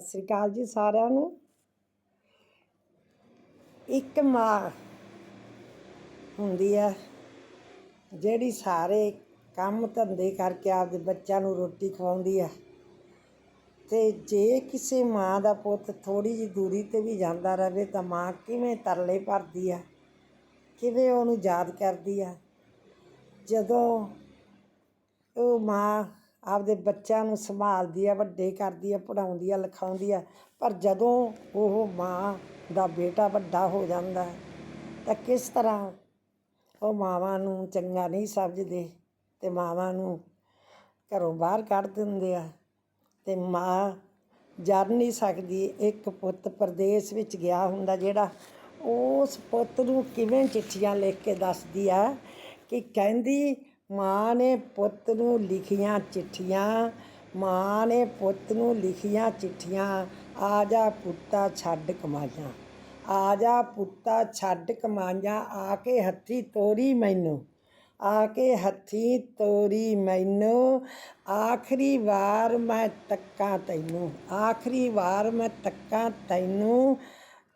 ਸਤਿ ਸ੍ਰੀ ਅਕਾਲ ਜੀ ਸਾਰਿਆਂ ਨੂੰ। ਇੱਕ ਮਾਂ ਹੁੰਦੀ ਹੈ, ਜਿਹੜੀ ਸਾਰੇ ਕੰਮ ਧੰਦੇ ਕਰਕੇ ਆਪਦੇ ਬੱਚਿਆਂ ਨੂੰ ਰੋਟੀ ਖਵਾਉਂਦੀ ਹੈ। ਤੇ ਜੇ ਕਿਸੇ ਮਾਂ ਦਾ ਪੁੱਤ ਥੋੜੀ ਜਿਹੀ ਦੂਰੀ ਤੇ ਵੀ ਜਾਂਦਾ ਰਹੇ ਤਾਂ ਮਾਂ ਕਿਵੇਂ ਤਰਲੇ ਭਰਦੀ ਆ ਕਿਵੇਂ ਉਹਨੂੰ ਯਾਦ ਕਰਦੀ ਆ ਜਦੋਂ ਉਹ ਮਾਂ ਆਪਦੇ ਬੱਚਿਆਂ ਨੂੰ ਸੰਭਾਲਦੀ ਆ, ਵੱਡੇ ਕਰਦੀ ਆ, ਪੜ੍ਹਾਉਂਦੀ ਆ, ਲਿਖਾਉਂਦੀ ਆ, ਪਰ ਜਦੋਂ ਉਹ ਮਾਂ ਦਾ ਬੇਟਾ ਵੱਡਾ ਹੋ ਜਾਂਦਾ ਤਾਂ ਕਿਸ ਤਰ੍ਹਾਂ ਉਹ ਮਾਵਾਂ ਨੂੰ ਚੰਗਾ ਨਹੀਂ ਸਮਝਦੇ ਅਤੇ ਮਾਵਾਂ ਨੂੰ ਘਰੋਂ ਬਾਹਰ ਕੱਢ ਦਿੰਦੇ ਆ ਅਤੇ ਮਾਂ ਜਰ ਨਹੀਂ ਸਕਦੀ। ਇੱਕ ਪੁੱਤ ਪਰਦੇਸ ਵਿੱਚ ਗਿਆ ਹੁੰਦਾ ਜਿਹੜਾ ਉਸ ਪੁੱਤ ਨੂੰ ਕਿਵੇਂ ਚਿੱਠੀਆਂ ਲਿਖ ਕੇ ਦੱਸਦੀ ਆ ਕਿ ਕਹਿੰਦੀ ਮਾਂ ਨੇ ਪੁੱਤ ਨੂੰ ਲਿਖੀਆਂ ਚਿੱਠੀਆਂ, ਮਾਂ ਨੇ ਪੁੱਤ ਨੂੰ ਲਿਖੀਆਂ ਚਿੱਠੀਆਂ, ਆ ਜਾ ਪੁੱਤਾ ਛੱਡ ਕਮਾਈਆਂ। ਆ ਜਾ ਪੁੱਤਾ ਛੱਡ ਕਮਾਈਆਂ, ਆ ਕੇ ਹੱਥੀ ਤੋਰੀ ਮੈਨੂੰ। ਆ ਕੇ ਹੱਥੀ ਤੋਰੀ ਮੈਨੂੰ। ਆਖਰੀ ਵਾਰ ਮੈਂ ਤੱਕਾਂ ਤੈਨੂੰ, ਆਖਰੀ ਵਾਰ ਮੈਂ ਤੱਕਾਂ ਤੈਨੂੰ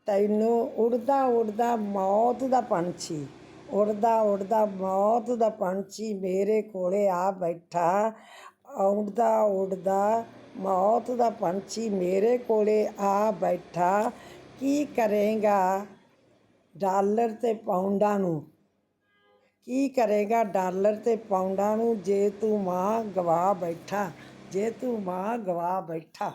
ਤੈਨੂੰ ਉੜਦਾ ਉੜਦਾ ਮੌਤ ਦਾ ਪੰਛੀ ਉੱਡਦਾ ਉੱਡਦਾ ਮੌਤ ਦਾ ਪੰਛੀ ਮੇਰੇ ਕੋਲੇ ਆ ਬੈਠਾ। ਉੜਦਾ ਉੱਡਦਾ ਮੌਤ ਦਾ ਪੰਛੀ ਮੇਰੇ ਕੋਲੇ ਆ ਬੈਠਾ। ਕੀ ਕਰੇਗਾ ਡਾਲਰ ਤੇ ਪਾਉਂਡਾਂ ਨੂੰ? ਕੀ ਕਰੇਗਾ ਡਾਲਰ ਤੇ ਪਾਉਂਡਾਂ ਨੂੰ ਜੇ ਤੂੰ ਮਾਂ ਗਵਾ ਬੈਠਾ, ਜੇ ਤੂੰ ਮਾਂ ਗਵਾ ਬੈਠਾ।